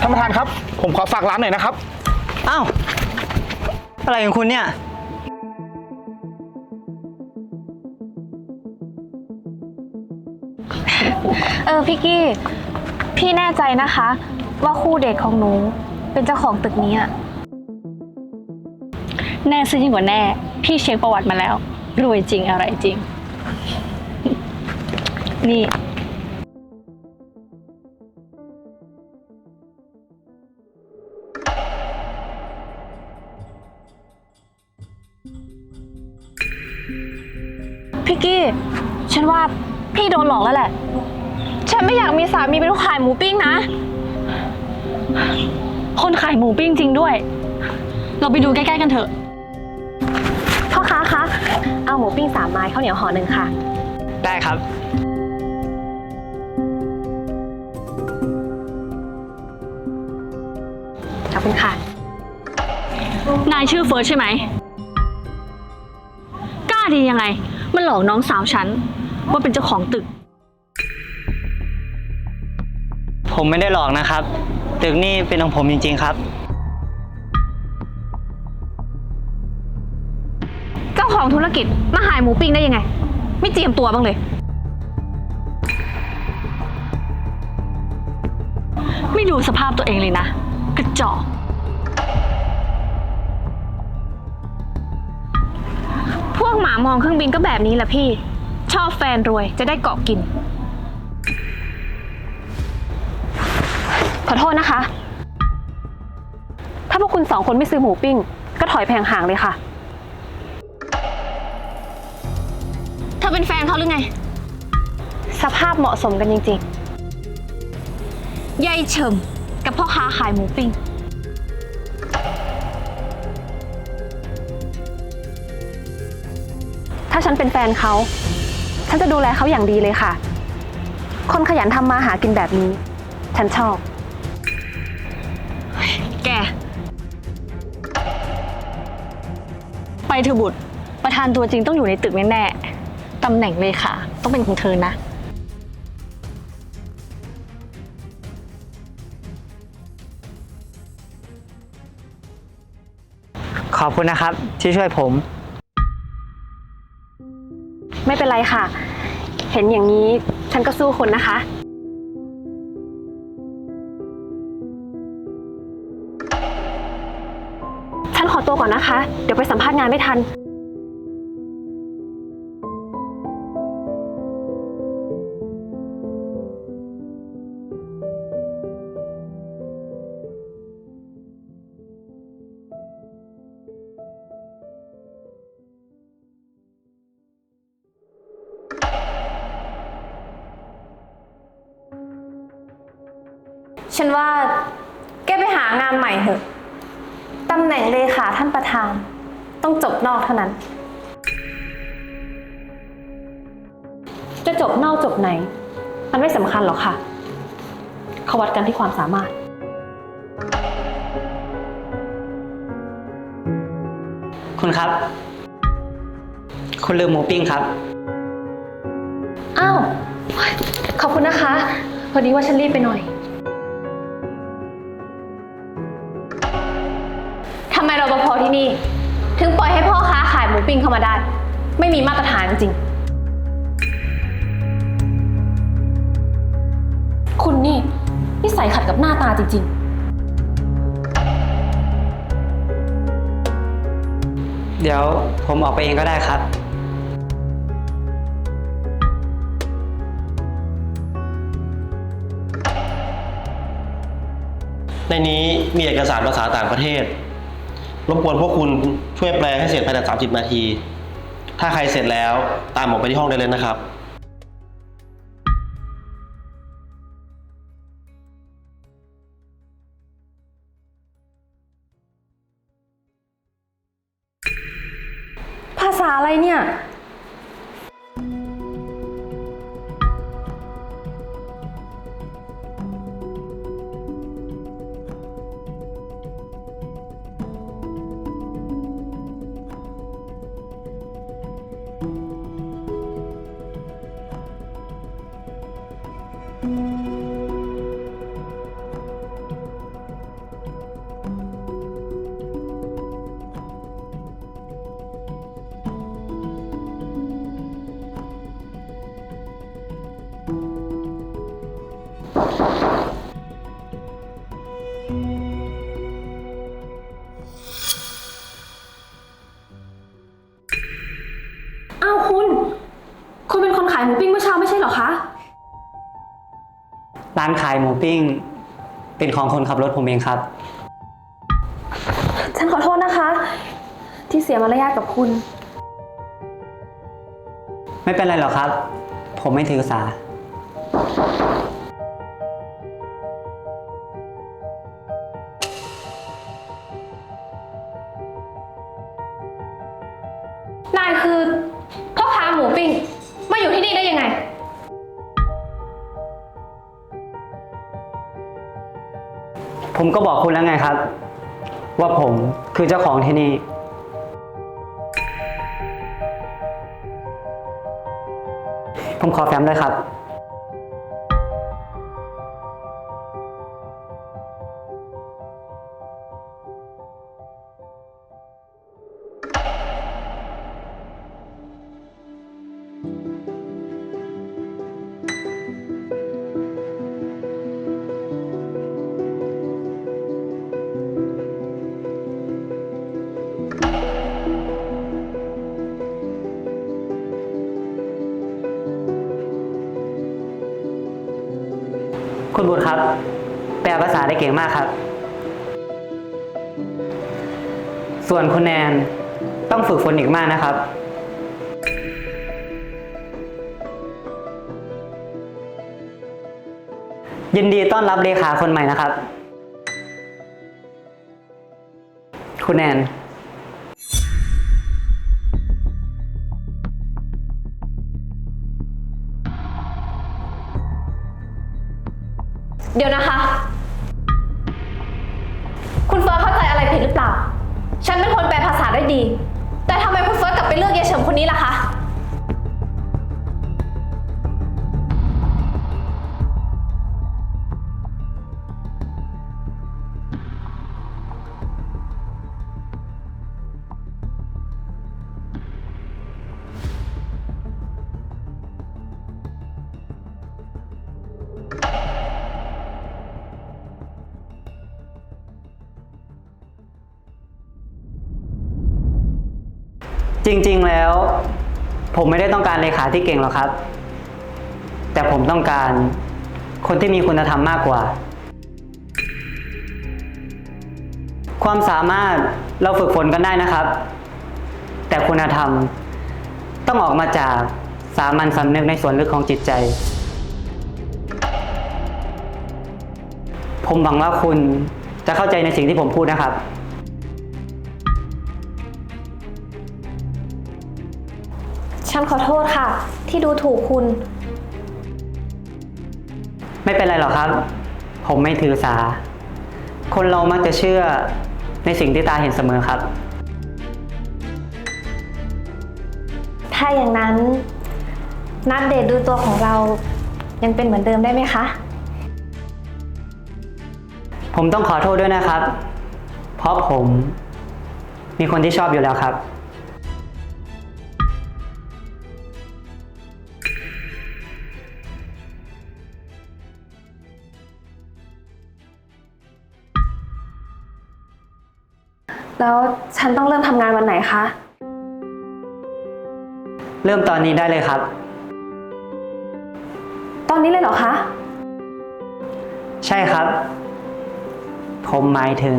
ท่านประธานครับ ผมขอฝากร้านหน่อยนะครับ อ้าว อะไรของคุณเนี่ย เออพี่กี้ พี่แน่ใจนะคะ ว่าคู่เดทของหนูเป็นเจ้าของตึกนี้อะแน่ซะยิ่งกว่าแน่ พี่เช็คประวัติมาแล้ว รวยจริงอะไรจริง นี่ พี่กี้ ฉันว่าพี่โดนหลอกแล้วแหละ ฉันไม่อยากมีสามีเป็นลูกขายหมูปิ้งนะ คนขายหมูปิ้งจริงด้วย เราไปดูใกล้ๆกันเถอะ พ่อค้าคะ เอาหมูปิ้งสามไม้ข้าวเหนียวห่อหนึ่งค่ะ ได้ครับ ขอบคุณค่ะ นายชื่อเฟิร์สใช่ไหมกล้า ดียังไง มันหลอกน้องสาวฉัน ว่าเป็นเจ้าของตึก ผมไม่ได้หลอกนะครับ ตึกนี่เป็นของผมจริง ๆครับ เจ้าของธุรกิจมาขายหมูปิ้งได้ยังไง ไม่เจียมตัวบ้างเลย ไม่ดูสภาพตัวเองเลยนะ กระจอก วกหมามองเครื่องบินก็แบบนี้แหละพี่ ชอบแฟนรวยจะได้เกาะกิน ขอโทษนะคะ ถ้าพวกคุณสองคนไม่ซื้อหมูปิ้ง ก็ถอยแผงห่างเลยค่ะ เธอเป็นแฟนเขาหรือไง สภาพเหมาะสมกันจริงๆ ยายเฉิมกับพ่อค้าขายหมูปิ้ง ฉันเป็นแฟนเขา ฉันจะดูแลเขาอย่างดีเลยค่ะ คนขยันทำมาหากินแบบนี้ ฉันชอบ แก ไปเถอะบุตร ประธานตัวจริงต้องอยู่ในตึกแน่ๆตำแหน่งเลยค่ะ ต้องเป็นของเธอนะ ขอบคุณนะครับที่ช่วยผม ไม่เป็นไรค่ะ เห็นอย่างนี้ฉันก็สู้คนนะคะ ฉันขอตัวก่อนนะคะ เดี๋ยวไปสัมภาษณ์งานไม่ทัน ฉันว่าแกไปหางานใหม่เถอะ ตำแหน่งเลขาท่านประธาน ต้องจบนอกเท่านั้น จะจบนอกจบไหน มันไม่สำคัญหรอกค่ะ เขาวัดกันที่ความสามารถ คุณครับ คุณลืมหมูปิ้งครับ อ้าว ขอบคุณนะคะ พอดีว่าฉันรีบไปหน่อย นี่ ถึงปล่อยให้พ่อค้าขายหมูปิ้งเข้ามาได้ ไม่มีมาตรฐานจริง คุณนี่นิสัยขัดกับหน้าตาจริงเดี๋ยวผมออกไปเองก็ได้ครับ ในนี้มีเอกสารภาษาต่างประเทศ รบกวนพวกคุณช่วยแปลให้เสร็จภายใน 30 นาที ถ้าใครเสร็จแล้วตามผมไปที่ห้องได้เลยนะครับ ภาษาอะไรเนี่ย ผ ร้านขายหมูปิ้ง เป็นของคนขับรถผมเองครับ ฉันขอโทษนะคะ ที่เสียมารยาทกับคุณ ไม่เป็นไรหรอกครับ ผมไม่ถือสา นายคือพ่อค้าหมูปิ้งมาอยู่ที่นี่ได้ยังไง ผมก็บอกคุณแล้วไงครับ ว่าผมคือเจ้าของที่นี่ ผมขอแฟ้มด้วยครับ คุตครับ แปลภาษาได้เก่งมากครับ ส่วนคุณแนนต้องฝึกฝนอีกมากนะครับ ยินดีต้อนรับเลขาคนใหม่นะครับ คุณแนน นี้ล่ะคะ จริงๆแล้ว ผมไม่ได้ต้องการเลขาที่เก่งหรอกครับ แต่ผมต้องการคนที่มีคุณธรรมมากกว่า ความสามารถเราฝึกฝนกันได้นะครับ แต่คุณธรรมต้องออกมาจากสามัญสำนึกในส่วนลึกของจิตใจ ผมหวังว่าคุณจะเข้าใจในสิ่งที่ผมพูดนะครับ ฉันขอโทษค่ะ ที่ดูถูกคุณ ไม่เป็นไรหรอกครับ ผมไม่ถือสา คนเรามักจะเชื่อในสิ่งที่ตาเห็นเสมอครับ ถ้าอย่างนั้น นัดเดทดูตัวของเรายังเป็นเหมือนเดิมได้ไหมคะ ผมต้องขอโทษด้วยนะครับ เพราะผมมีคนที่ชอบอยู่แล้วครับ แล้วฉันต้องเริ่มทำงานวันไหนคะ เริ่มตอนนี้ได้เลยครับ ตอนนี้เลยเหรอคะ ใช่ครับ ผมหมายถึง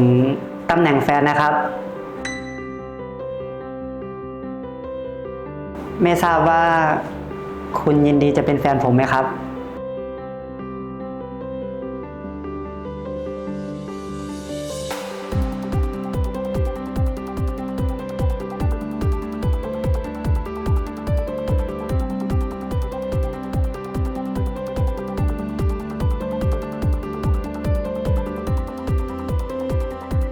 ตำแหน่งแฟนนะครับ ไม่ทราบว่าคุณยินดีจะเป็นแฟนผมไหมครับ